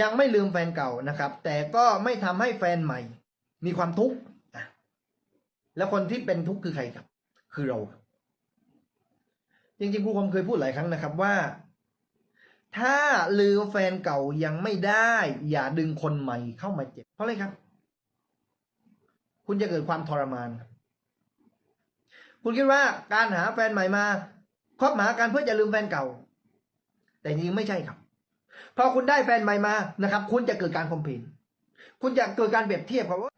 ยังไม่ลืมแฟนเก่านะครับ แต่ก็ไม่ทำให้แฟนใหม่ มีความทุกข์แล้วคนที่เป็นทุกข์คือใครครับ คือเรา จริงๆครูคมเคยพูดหลายครั้งนะครับว่า ถ้าลืมแฟนเก่ายังไม่ได้ อย่าดึงคนใหม่เข้ามาเจ็บ เพราะอะไรครับ คุณจะเกิดความทรมาน คุณคิดว่าการหาแฟนใหม่มาคบหากันเพื่อจะลืมแฟนเก่า แต่จริงๆไม่ใช่ครับ พอคุณได้แฟนใหม่มานะครับ คุณจะเกิดการคอมเพนคุณจะเกิดการเปรียบเทียบครับว่า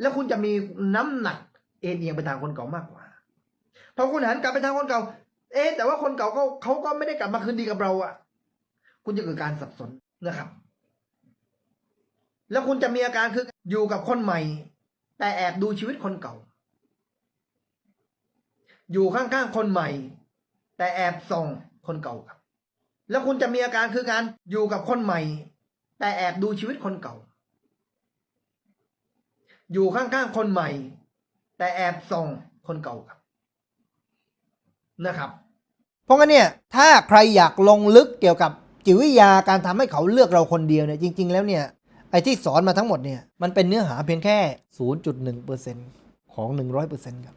แล้วคุณจะมีน้ำหนักเอ็นเอียงไปทางคนเก่ามากกว่า พอคุณหันกลับไปทางคนเก่า เอ๊ะแต่ว่าคนเก่าเขาเขาก็ไม่ได้กลับมาคืนดีกับเราอะคุณจะเกิดการสับสนนะครับ แล้วคุณจะมีอาการคืออยู่กับคนใหม่ แต่แอบดูชีวิตคนเก่า อยู่ข้างๆคนใหม่ แต่แอบส่องคนเก่าครับ แล้วคุณจะมีอาการคือการอยู่กับคนใหม่ แต่แอบดูชีวิตคนเก่า อยู่ข้างๆคนใหม่ แต่แอบส่องคนเก่าครับนะครับ เพราะงั้นเนี่ยถ้าใครอยากลงลึกเกี่ยวกับจิตวิทยาการทำให้เขาเลือกเราคนเดียวเนี่ยจริง ๆ แล้วเนี่ยไอ้ที่สอนมาทั้งหมดเนี่ยมันเป็นเนื้อหาเพียงแค่ 0.1%ของ 100%ครับ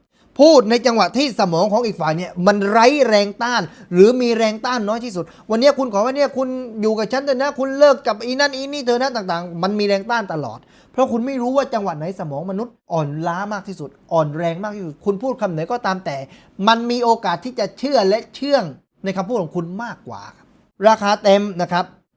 พูดในจังหวะที่สมองของอีกฝ่ายเนี่ยมันไร้แรงต้าน หรือมีแรงต้านน้อยที่สุด วันนี้คุณขอว่าเนี่ยคุณอยู่กับฉันเถอะนะ คุณเลิกกับอีนั่นอีนี่เธอนะต่างๆ มันมีแรงต้านตลอด เพราะคุณไม่รู้ว่าจังหวะไหนสมองมนุษย์อ่อนล้ามากที่สุด อ่อนแรงมากที่สุด คุณพูดคำไหนก็ตามแต่ มันมีโอกาสที่จะเชื่อและเชื่องในคำพูดของคุณมากกว่า ราคาเต็มนะครับ